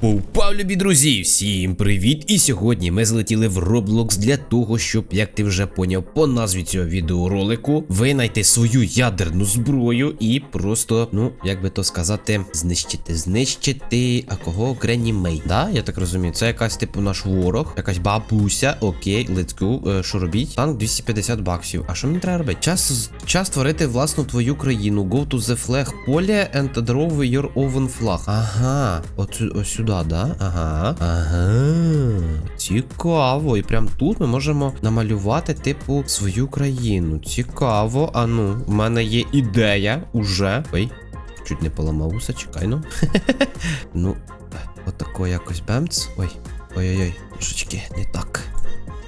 Поупав, любі друзі, всім привіт! І сьогодні ми злетіли в Roblox для того, щоб, як ти вже поняв, по назві цього відеоролику винайти свою ядерну зброю і просто, ну, як би то сказати, знищити, знищити. А кого Гренні Мей? Да, я так розумію, це якась типу наш ворог, якась бабуся. Окей, let's go. Е, Що робіть? Танк 250 баксів. А що мені треба робити? Час, час створити власну твою країну. Go to the flag поле and draw your own flag. Ага, от, ось сюди, да? Ага. Ага. Цікаво. І прям тут ми можемо намалювати, типу, свою країну. Цікаво. А ну, в мене є ідея уже. Ой, чуть не поламав уса, чекай, ну. ну, отако якось бемц. Ой. Ой-ой-ой, трошечки, не так.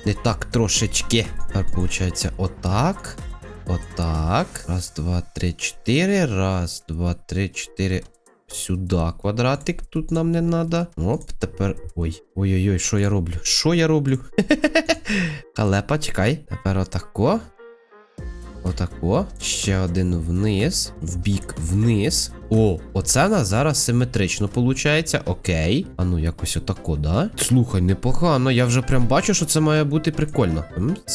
Не так трошечки. Так, виходить, отак. Отак. Раз, два, три, чотири. Раз, два, три, чотири. Сюди квадратик, тут нам не треба. Оп, тепер. Ой. Ой-ой-ой, що я роблю? Що я роблю? Халепа, чекай. Тепер отако. Отако. Ще один вниз. Вбік, вниз. О, оце нас зараз симетрично виходить. Окей. А ну, якось отако, да? Слухай, непогано. Я вже прям бачу, що це має бути прикольно.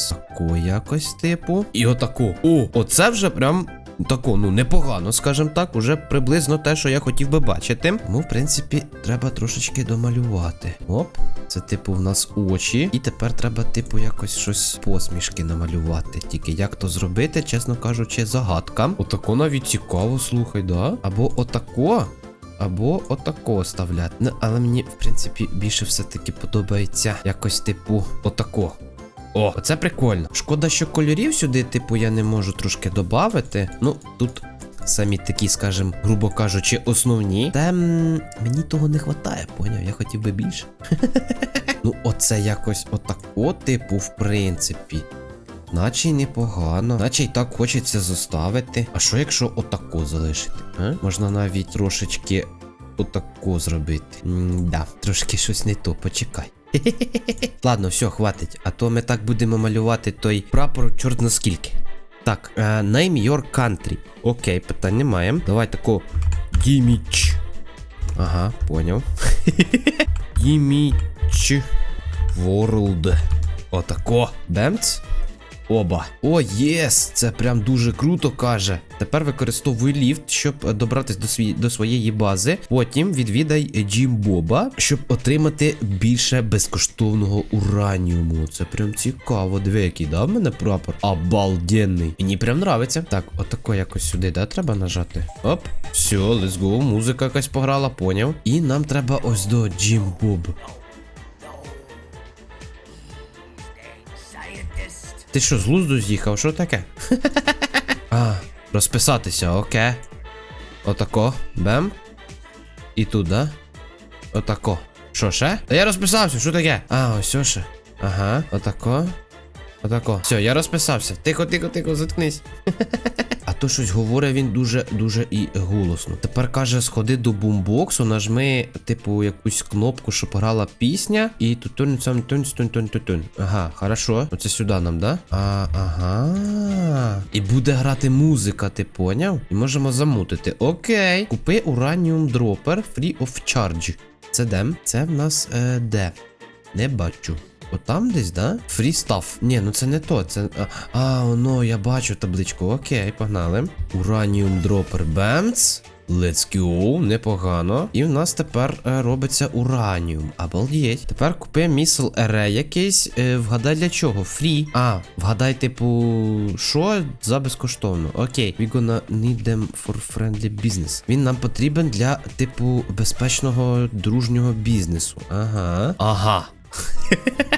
Тако якось, типу. І отако. О, оце вже прям. Тако, ну непогано, скажімо так, уже приблизно те, що я хотів би бачити. Тому, в принципі, треба трошечки домалювати. Оп, це типу в нас очі. І тепер треба, типу, якось щось посмішки намалювати. Тільки як то зробити, чесно кажучи, загадка. Отако навіть цікаво, слухай, да? Або отако. Або отако оставляти. Ну, але мені, в принципі, більше все-таки подобається якось, типу, отако. О, оце прикольно. Шкода, що кольорів сюди, типу, я не можу трошки додати. Ну, тут самі такі, скажем, грубо кажучи, основні. Та м, мені того не вистачає, поняв? Я хотів би більше. ну, оце якось отако, типу, в принципі. Наче й непогано, наче й так хочеться зоставити. А що якщо отако залишити? А? Можна навіть трошечки отако зробити. М-да, трошки щось не то, почекай. Ладно, все, хватить. А то ми так будемо малювати той прапор, чорт наскільки. Так, uh, name your country. Окей, питань немає. Давай тако. Гіміч. Ага, поняв. Гіміч World. Отако. Бемц. Оба. О, єс! Це прям дуже круто каже. Тепер використовуй ліфт, щоб е, добратися до, свій, до своєї бази. Потім відвідай Джім Боба, щоб отримати більше безкоштовного ураніуму. Це прям цікаво. Диви, який да, в мене прапор. Обалденний. Мені прям нравиться. Так, отако якось сюди, да, треба нажати. Оп. Все, let's go. Музика якась пограла, поняв. І нам треба ось до Джим Боб. Ти що, з лузду з'їхав? Що таке? а, розписатися, окей. Отако. Бем. І тут, да? Отако. Що ще? Та я розписався, що таке? А, ось ще. Ага, отако. Отако. Все, я розписався. Тихо, тихо, тихо, заткнись. То щось говорить він дуже дуже і голосно. Тепер каже, сходи до бумбоксу, нажми, типу, якусь кнопку, щоб грала пісня. І тутун сам тун тун тун тун. Ага, хорошо. Оце сюди нам, да? А, ага. І буде грати музика, ти поняв? І можемо замутити. Окей. Купи Uranium Dropper Free of Charge. Це де? Це в нас е, де? Не бачу. Отам десь, да? Free stuff. Ні, ну це не то. Це. А, а воно, я бачу табличку. Окей, погнали. Uranium Dropper Bams. Let's go, непогано. І в нас тепер е, робиться ураніум. Обалдеть. Тепер купи місл ере якийсь. Е, вгадай для чого? Фрі. А, вгадай, типу, що за безкоштовно. Окей. We gonna need them for friendly business. Він нам потрібен для, типу, безпечного дружнього бізнесу. Ага. Ага.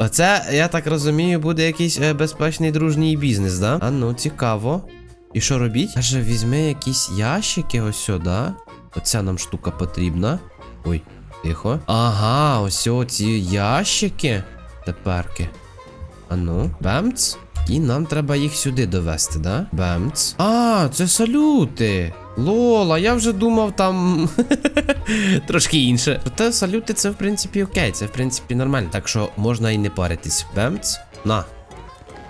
Оце, я так розумію, буде якийсь е, безпечний дружній бізнес, да? А ну, цікаво. І що робіть? Каже, візьми якісь ящики ось сюди. Оця нам штука потрібна. Ой, тихо. Ага, ось ці ящики. Теперки. А ну, бемц. І нам треба їх сюди довести, да? Бемц. А, це салюти. Лола, я вже думав там трошки інше. Проте салюти це в принципі окей, це в принципі нормально. Так що можна і не паритись. Бемц. На.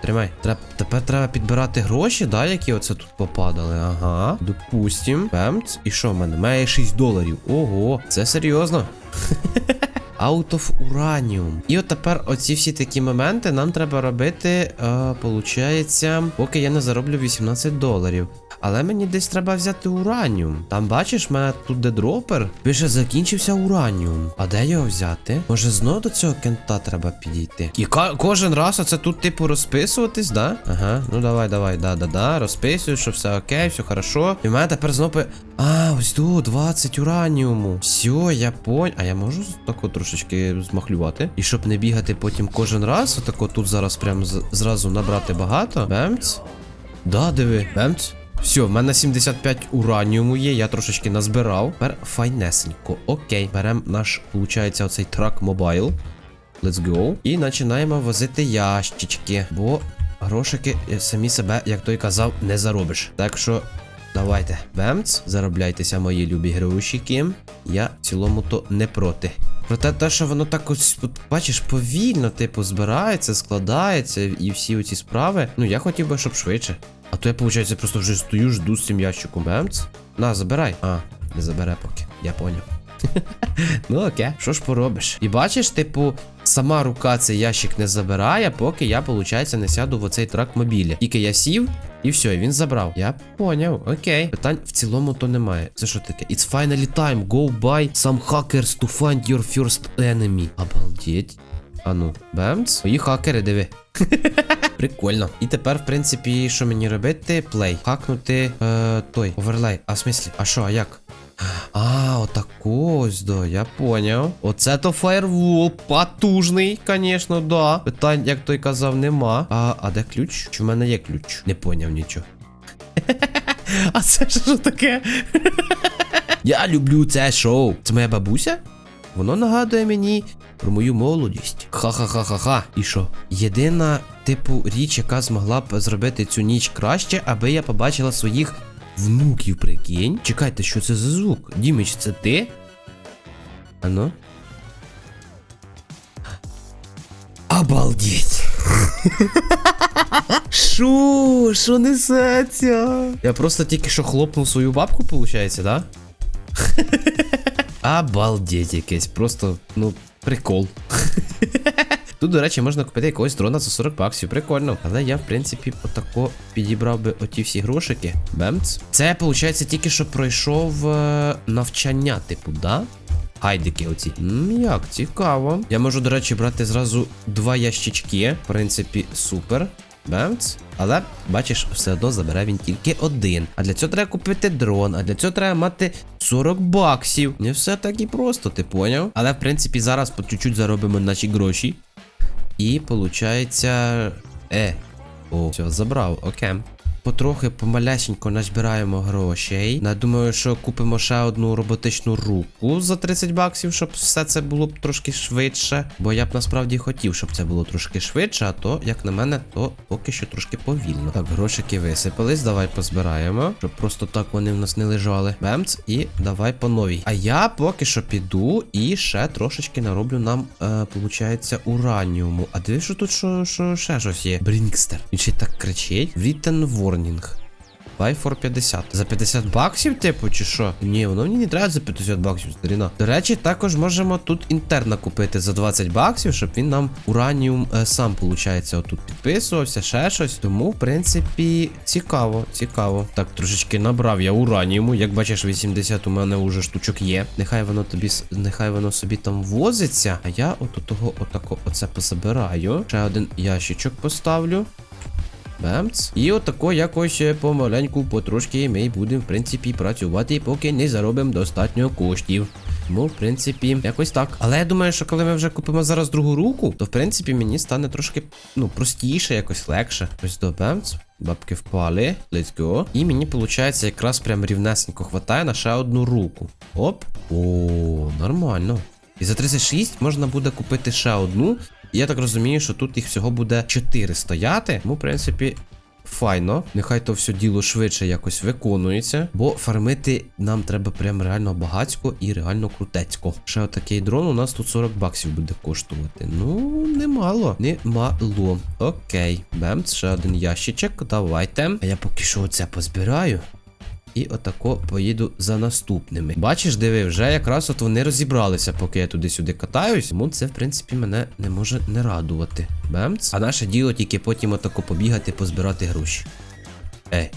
тримай. Треб, тепер треба підбирати гроші, да, які оце тут попадали. Ага. Допустим. Бемц. І що в мене? Має 6 доларів. Ого, це серйозно. Out of Uranium. І от тепер оці всі такі моменти нам треба робити, е, получається, поки я не зароблю 18 доларів. Але мені десь треба взяти ураніум. Там бачиш, в мене тут де дропер. Пише, закінчився ураніум. А де його взяти? Може знов до цього кента треба підійти? І кожен раз оце тут, типу, розписуватись, да? Ага, ну давай, давай, да, да, да. Розписую, що все окей, все хорошо. І в мене тепер знов пи- А, ось тут 20 ураніуму. Все, я понял. А я можу тако трошечки змахлювати. І щоб не бігати потім кожен раз, отако тут зараз прям зразу набрати багато. Бемц. Да, диви. Бемц. Все, в мене 75 ураніуму є, я трошечки назбирав. Тепер файнесенько. Окей, беремо наш, виходить, оцей трак мобайл. Let's go. І починаємо возити ящички, бо грошики е, самі себе, як той казав, не заробиш. Так що. Давайте, бемц, заробляйтеся, мої любі грошики. Я в цілому то не проти. Проте те, що воно так ось, бачиш, повільно, типу, збирається, складається і всі оці справи. Ну, я хотів би, щоб швидше. А то я, виходить, просто вже стою, жду з цим ящиком. Бемц. На, забирай. А, не забере поки. Я поняв. ну окей, що ж поробиш? І бачиш, типу, сама рука цей ящик не забирає, поки я, виходить, не сяду в оцей трак мобілі. Тільки я сів, і все, і він забрав. Я поняв, окей. Питань в цілому то немає. Це що таке? It's finally time. Go buy some hackers to find your first enemy. Обалдеть. А ну, бемц. Мої хакери, диви. Прикольно. І тепер, в принципі, що мені робити? Плей. Хакнути е, той оверлей. А в смислі? А що, а як? А, отако да, я поняв. Оце то фаєрвол. Потужний, звісно, да. Питань, як той казав, нема. А, а де ключ? Чи в мене є ключ? Не поняв нічого. А це що таке? Я люблю це шоу. Це моя бабуся? Воно нагадує мені про мою молодість. Ха-ха-ха-ха-ха. І що? Єдина, типу, річ, яка змогла б зробити цю ніч краще, аби я побачила своїх внуків, прикинь. Чекайте, що це за звук? Діміч, це ти? Ано? Обалдеть! Шо? Що несеться? Я просто тільки що хлопнув свою бабку, виходить, да? Обалдеть якесь, просто, ну, прикол. Тут, до речі, можна купити якогось дрона за 40 баксів, прикольно. Але я, в принципі, отако підібрав би оті всі грошики. Бемц. Це, виходить, тільки що пройшов е, навчання, типу, да? Гайдики оці. М, як цікаво. Я можу, до речі, брати зразу два ящички. В принципі, супер. Бемц. Але, бачиш, все одно забере він тільки один. А для цього треба купити дрон, а для цього треба мати 40 баксів. Не все так і просто, ти поняв? Але в принципі зараз по чуть-чуть заробимо наші гроші. І получається. Е. О, все, забрав, окей. Потрохи помалясенько назбираємо грошей. Я думаю, що купимо ще одну роботичну руку за 30 баксів, щоб все це було б трошки швидше. Бо я б насправді хотів, щоб це було трошки швидше, а то, як на мене, то поки що трошки повільно. Так, грошики висипались, давай позбираємо, щоб просто так вони в нас не лежали. Бемц, і давай по новій. А я поки що піду і ще трошечки нароблю нам, е, получається, ураніуму. А диви, що тут що, що ще щось є? Брінкстер. Він ще так кричить. Written warning. Buy for 50. За 50 баксів, типу, чи що? Ні, воно мені не треба за 50 баксів, старіна. До речі, також можемо тут інтерна купити за 20 баксів, щоб він нам ураніум е, сам, получається, отут підписувався, ще щось. Тому, в принципі, цікаво, цікаво. Так, трошечки набрав я ураніуму. Як бачиш, 80 у мене уже штучок є. Нехай воно тобі нехай воно собі там возиться. А я от того отако оце позабираю. Ще один ящичок поставлю. Бемц. І отако якось е, помаленьку, потрошки ми будемо, в принципі, працювати, поки не заробимо достатньо коштів. Тому, в принципі, якось так. Але я думаю, що коли ми вже купимо зараз другу руку, то в принципі мені стане трошки ну, простіше, якось легше. Ось до бемц. Бабки впали. Let's go. І мені, виходить, якраз прям рівнесенько хватає на ще одну руку. Оп. О, нормально. І за 36 можна буде купити ще одну. Я так розумію, що тут їх всього буде 4 стояти. Тому, в принципі, файно. Нехай то все діло швидше якось виконується. Бо фармити нам треба прям реально багацько і реально крутецько. Ще отакий дрон у нас тут 40 баксів буде коштувати. Ну, немало. Немало. Окей. Бемц, ще один ящичок. Давайте. А я поки що оце позбираю. І отако поїду за наступними. Бачиш, диви, вже якраз от вони розібралися, поки я туди-сюди катаюсь. Тому це, в принципі, мене не може не радувати. Бемц. А наше діло тільки потім отако побігати, позбирати гроші. Ей.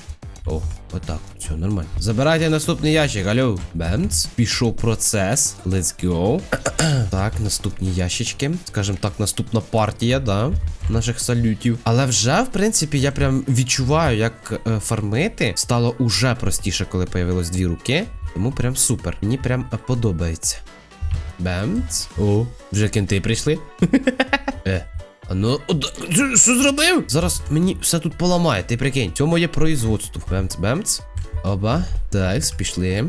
О, отак. Все, нормально. Забирайте наступний ящик, алло. Бемц. Пішов процес. Let's go. так, наступні ящички. Скажем так, наступна партія, да. Наших салютів. Але вже, в принципі, я прям відчуваю, як е, фармити стало уже простіше, коли появилось дві руки. Тому прям супер. Мені прям е, подобається. Бемц. О, вже кінти прийшли. Е. Ну, що- зробив? Зараз мені все тут поламає, ти прикинь. Це моє производство. Бемц, бемц. Оба. Так, пішли.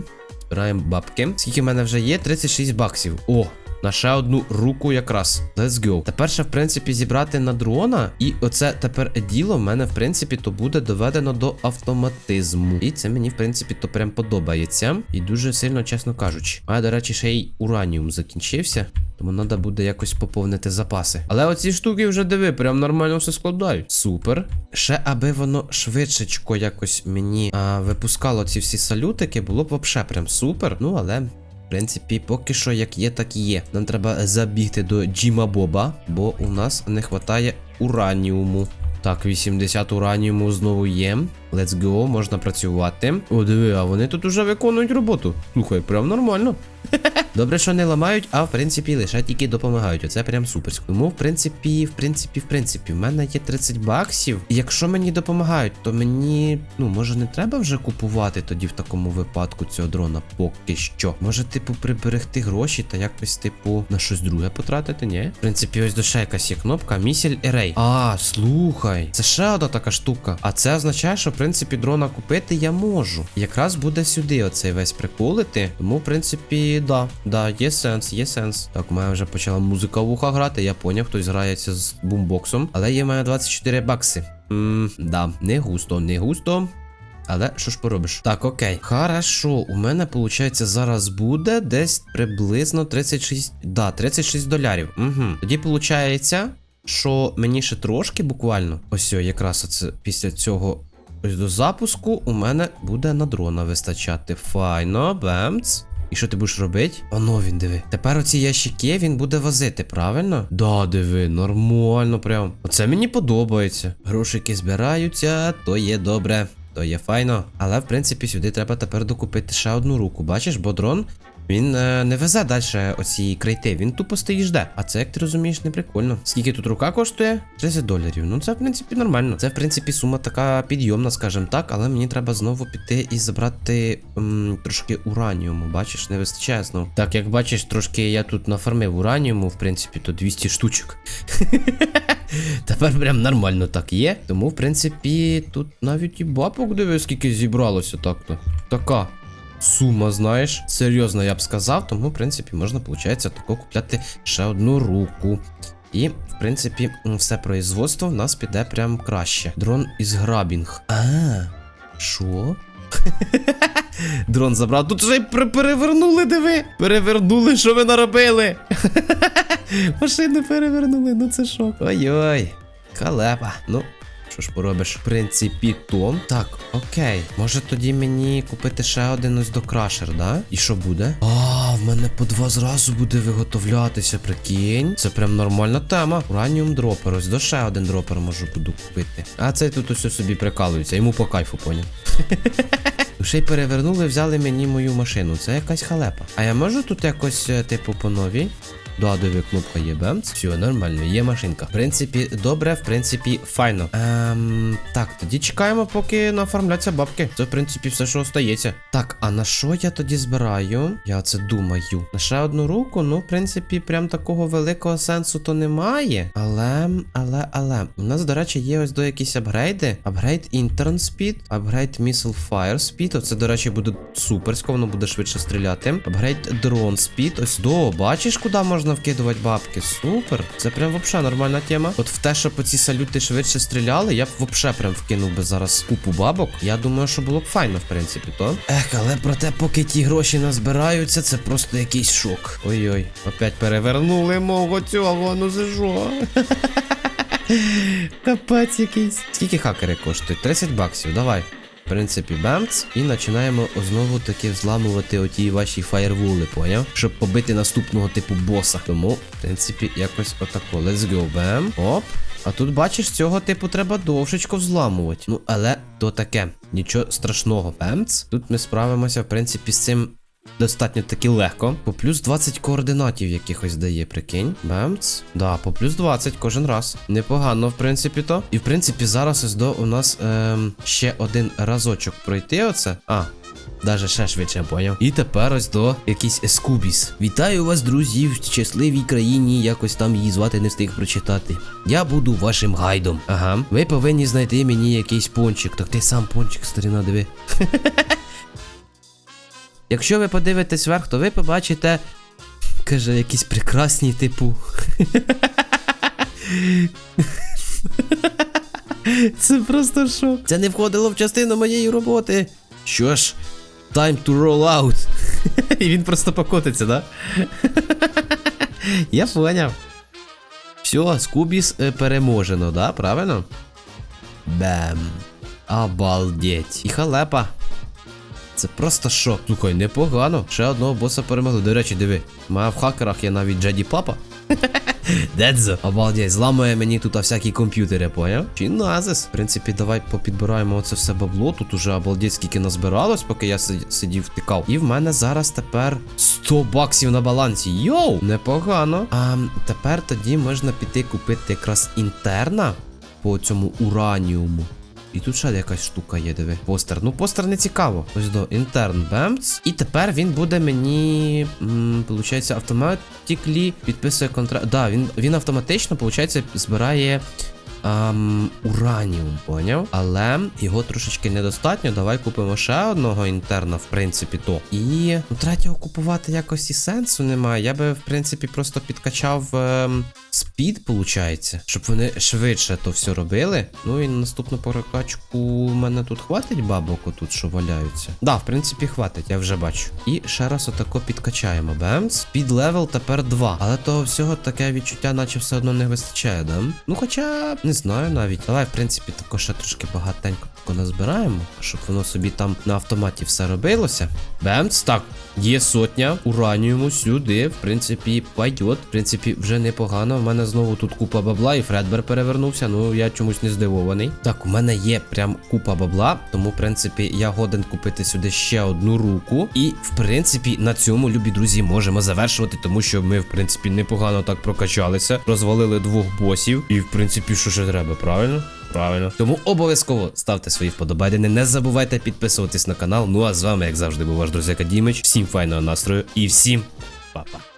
Збираємо бабки. Скільки в мене вже є? 36 баксів. О, на ще одну руку якраз. Let's go. Тепер ще, в принципі, зібрати на дрона. І оце тепер діло в мене, в принципі, то буде доведено до автоматизму. І це мені, в принципі, то прям подобається. І дуже сильно, чесно кажучи. А, до речі, ще й ураніум закінчився. Тому треба буде якось поповнити запаси. Але оці штуки вже диви, прям нормально все складають. Супер. Ще аби воно швидшечко якось мені а, випускало ці всі салютики, було б вообще прям супер. Ну, але. В принципі, поки що як є, так і є. Нам треба забігти до Джима Боба, бо у нас не вистачає ураніуму. Так, 80 ураніуму знову є. Let's go, можна працювати. О, диви, а вони тут уже виконують роботу. Слухай, прям нормально. Добре, що не ламають, а в принципі лише тільки допомагають. Оце прям суперсько. Тому, в принципі, в принципі, в принципі, в мене є 30 баксів. Якщо мені допомагають, то мені, ну, може, не треба вже купувати тоді в такому випадку цього дрона поки що. Може, типу, приберегти гроші та якось, типу, на щось друге потратити, ні? В принципі, ось ще якась є кнопка Місіль Ерей. А, слухай, це ще одна така штука. А це означає, що принципі дрона купити я можу. Якраз буде сюди оцей весь приколити. Тому, в принципі, да, да, є сенс, є сенс. Так, у мене вже почала музика в ухах грати. Я поняв, хтось грається з бумбоксом. Але є в мене 24 бакси. Ммм, да, не густо, не густо. Але що ж поробиш? Так, окей. Хорошо, у мене, виходить, зараз буде десь приблизно 36. Да, 36 долярів. Угу. Тоді виходить, що мені ще трошки буквально. Ось якраз оце після цього. Ось до запуску у мене буде на дрона вистачати. Файно, бемц. І що ти будеш робити? Оно він диви. Тепер оці ящики він буде возити, правильно? Да, диви, нормально прям. Оце мені подобається. Грошики збираються, то є добре. То є файно. Але в принципі сюди треба тепер докупити ще одну руку. Бачиш, бо дрон він е, не везе далі оці крейти, він тупо стоїть жде. А це, як ти розумієш, не прикольно. Скільки тут рука коштує? 30 доларів. Ну це в принципі нормально. Це в принципі сума така підйомна, скажімо так, але мені треба знову піти і забрати м, трошки ураніуму. Бачиш, не вистачає знову. Так, як бачиш, трошки я тут нафармив ураніуму, в принципі, то 200 штучок. Тепер прям нормально так є. Тому, в принципі, тут навіть і бабок диви, скільки зібралося так-то. Така. Сума, знаєш, серйозно я б сказав, тому, в принципі, можна, виходить, тако купляти ще одну руку. І, в принципі, все производство в нас піде прям краще. Дрон із грабінг. А, що? Дрон забрав. Тут вже перевернули, диви. Перевернули, що ви наробили. Машину перевернули, ну це шок. Ой-ой. Халепа. Ну, що ж поробиш? В принципі, то. Так, окей. Може тоді мені купити ще один ось до крашер, да? І що буде? А, в мене по два зразу буде виготовлятися, прикинь. Це прям нормальна тема. Ураніум дропер. Ось до ще один дропер можу буду купити. А цей тут усе собі прикалується, йому по кайфу поняв. Ще й перевернули, взяли мені мою машину. Це якась халепа. А я можу тут якось, е, типу, по новій? Да, диви, кнопка є бемц. Все, нормально, є машинка. В принципі, добре, в принципі, файно. Ем, так, тоді чекаємо, поки наоформляться бабки. Це, в принципі, все, що остається. Так, а на що я тоді збираю? Я це думаю. На ще одну руку, ну, в принципі, прям такого великого сенсу то немає. Але, але, але. У нас, до речі, є ось до якісь апгрейди. Апгрейд Intern Speed, апгрейд Missile Fire Speed. Оце, до речі, буде суперсько, воно буде швидше стріляти. Апгрейд Drone Speed. Ось до, бачиш, куди можна можна вкидувати бабки. Супер. Це прям вообще нормальна тема. От в те, щоб ці салюти швидше стріляли, я б вообще прям вкинув би зараз купу бабок. Я думаю, що було б файно, в принципі, то. Ех, але проте, поки ті гроші назбираються, це просто якийсь шок. Ой-ой, опять перевернули мого цього, ну за що? Капець якийсь. Скільки хакери коштують? 30 баксів, давай. В принципі, бемц, і починаємо знову таки взламувати оті ваші фаєрвули, поняв? Щоб побити наступного типу боса. Тому, в принципі, якось отако. Let's go, бем. Оп. А тут, бачиш, цього типу треба довшечко взламувати. Ну, але то таке, нічого страшного. Бемц. Тут ми справимося, в принципі, з цим достатньо таки легко. По плюс 20 координатів якихось дає, прикинь. Бемц. Да, по плюс 20 кожен раз. Непогано, в принципі, то. І в принципі, зараз ось у нас ем, ще один разочок пройти оце. А. Даже ще швидше, поняв. І тепер ось до якийсь ескубіс. Вітаю вас, друзі, в щасливій країні. Якось там її звати не встиг прочитати. Я буду вашим гайдом. Ага. Ви повинні знайти мені якийсь пончик. Так ти сам пончик, старина, диви. Якщо ви подивитесь вверх, то ви побачите. Каже, якісь прекрасні, типу. Це просто шок. Це не входило в частину моєї роботи. Що ж, time to roll out. І він просто покотиться, да? Я поняв. Все, Скубіс е, переможено, да? Правильно? Бем. Обалдеть. І халепа. Це просто шок. Слухай, непогано. Ще одного боса перемогли. До речі, диви. Має в хакерах є навіть Джеді Папа. Дедзо. Обалдеть, зламує мені тут всякі комп'ютери, поняв? Чи назис? В принципі, давай попідбираємо оце все бабло. Тут уже обалдеть, скільки назбиралось, поки я сидів втикав. І в мене зараз тепер 100 баксів на балансі. Йоу! Непогано. А тепер тоді можна піти купити якраз інтерна по цьому ураніуму. І тут ще якась штука є, диви. Постер. Ну, постер не цікаво. Ось до інтерн Бемц. І тепер він буде мені. Получається, автоматиклі підписує контракт. Да, він, він автоматично, получається, збирає. Ам, ураніум, поняв? Але його трошечки недостатньо. Давай купимо ще одного інтерна, в принципі, то. І ну, третього купувати якось і сенсу немає. Я би, в принципі, просто підкачав ем, спід, получається, щоб вони швидше то все робили. Ну і на наступну прокачку у мене тут хватить бабок тут, що валяються. Да, в принципі, хватить, я вже бачу. І ще раз отако підкачаємо. Бемс. Спід левел тепер 2. Але того всього таке відчуття, наче все одно не вистачає, да? Ну хоча не знаю навіть. Давай, в принципі, також ще трошки багатенько назбираємо, щоб воно собі там на автоматі все робилося. Бемц, так. Є сотня ураніуму сюди, в принципі, пойдет. В принципі, вже непогано. В мене знову тут купа бабла, і Фредбер перевернувся. Ну я чомусь не здивований. Так, у мене є прям купа бабла, тому, в принципі, я годен купити сюди ще одну руку. І, в принципі, на цьому, любі друзі, можемо завершувати, тому що ми, в принципі, непогано так прокачалися, розвалили двох босів. І, в принципі, що ще треба, правильно? Правильно. Тому обов'язково ставте свої вподобайдени, не забувайте підписуватись на канал. Ну а з вами, як завжди, був ваш друзяка Дімич. Всім файного настрою і всім па-па.